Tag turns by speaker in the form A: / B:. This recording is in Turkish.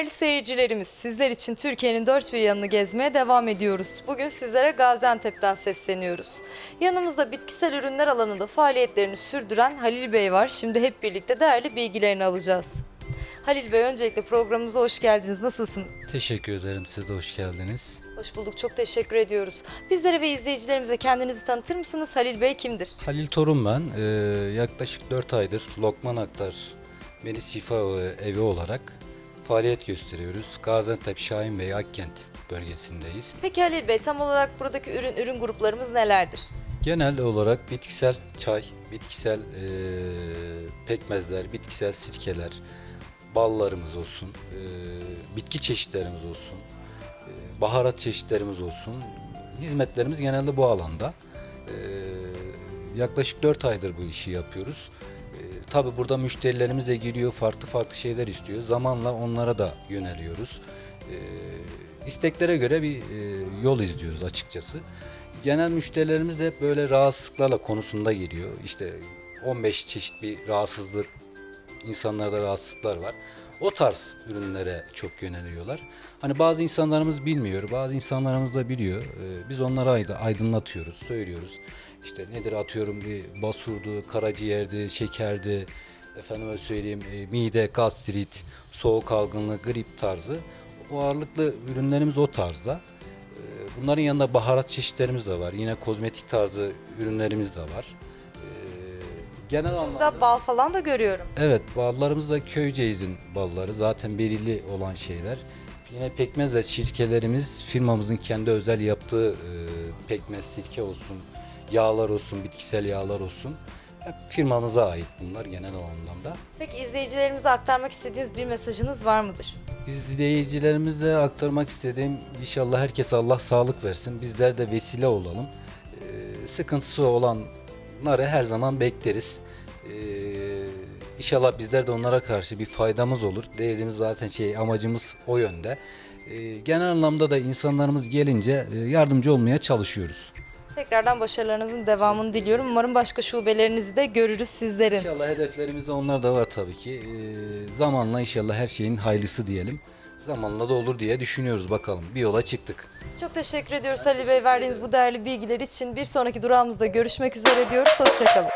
A: Değerli seyircilerimiz, sizler için Türkiye'nin dört bir yanını gezmeye devam ediyoruz. Bugün sizlere Gaziantep'ten sesleniyoruz. Yanımızda bitkisel ürünler alanında faaliyetlerini sürdüren Halil Bey var. Şimdi hep birlikte değerli bilgilerini alacağız. Halil Bey öncelikle programımıza hoş geldiniz. Nasılsınız?
B: Teşekkür ederim. Siz de hoş geldiniz.
A: Hoş bulduk. Çok teşekkür ediyoruz. Bizlere ve izleyicilerimize kendinizi tanıtır mısınız? Halil Bey kimdir?
B: Halil Torun ben. Ee, yaklaşık 4 aydır Lokman Aktar Melis Şifa Evi olarak faaliyet gösteriyoruz. Gaziantep Şahin Bey Akkent bölgesindeyiz.
A: Peki Halil Bey tam olarak buradaki ürün ürün gruplarımız nelerdir?
B: Genel olarak bitkisel çay, bitkisel ee, pekmezler, bitkisel sirkeler, ballarımız olsun, ee, bitki çeşitlerimiz olsun, ee, baharat çeşitlerimiz olsun. Hizmetlerimiz genelde bu alanda. Ee, yaklaşık 4 aydır bu işi yapıyoruz. Tabii burada müşterilerimiz de geliyor, farklı farklı şeyler istiyor. Zamanla onlara da yöneliyoruz. Ee, isteklere göre bir e, yol izliyoruz açıkçası. Genel müşterilerimiz de hep böyle rahatsızlıklarla konusunda geliyor. İşte 15 çeşit bir rahatsızlık, insanlarda rahatsızlıklar var. O tarz ürünlere çok yöneliyorlar. Hani bazı insanlarımız bilmiyor, bazı insanlarımız da biliyor. Ee, Biz onlara ayda- aydınlatıyoruz, söylüyoruz. İşte nedir atıyorum bir basurdu, karaciğerdi, şekerdi, efendime söyleyeyim e, mide, gastrit, soğuk algınlığı, grip tarzı. O ağırlıklı ürünlerimiz o tarzda. Ee, Bunların yanında baharat çeşitlerimiz de var. Yine kozmetik tarzı ürünlerimiz de var. Genel anlamda...
A: Güzel bal falan da görüyorum.
B: Evet, ballarımız da Köyceğiz'in balları. Zaten belirli olan şeyler. Yine pekmez ve sirkelerimiz firmamızın kendi özel yaptığı e, pekmez, sirke olsun, yağlar olsun, bitkisel yağlar olsun. Hep firmamıza ait bunlar genel anlamda.
A: Peki izleyicilerimize aktarmak istediğiniz bir mesajınız var mıdır?
B: İzleyicilerimizle aktarmak istediğim inşallah herkese Allah sağlık versin. Bizler de vesile olalım. Ee, sıkıntısı olanları her zaman bekleriz. Ee, inşallah bizler de onlara karşı bir faydamız olur. Derdimiz zaten şey amacımız o yönde. Ee, genel anlamda da insanlarımız gelince e, yardımcı olmaya çalışıyoruz.
A: Tekrardan başarılarınızın devamını diliyorum. Umarım başka şubelerinizi de görürüz sizlerin.
B: İnşallah hedeflerimizde onlar da var tabii ki. Ee, zamanla inşallah her şeyin hayırlısı diyelim. Zamanla da olur diye düşünüyoruz bakalım. Bir yola çıktık.
A: Çok teşekkür ediyoruz Halil Bey verdiğiniz bu değerli bilgiler için. Bir sonraki durağımızda görüşmek üzere diyoruz. Hoşçakalın.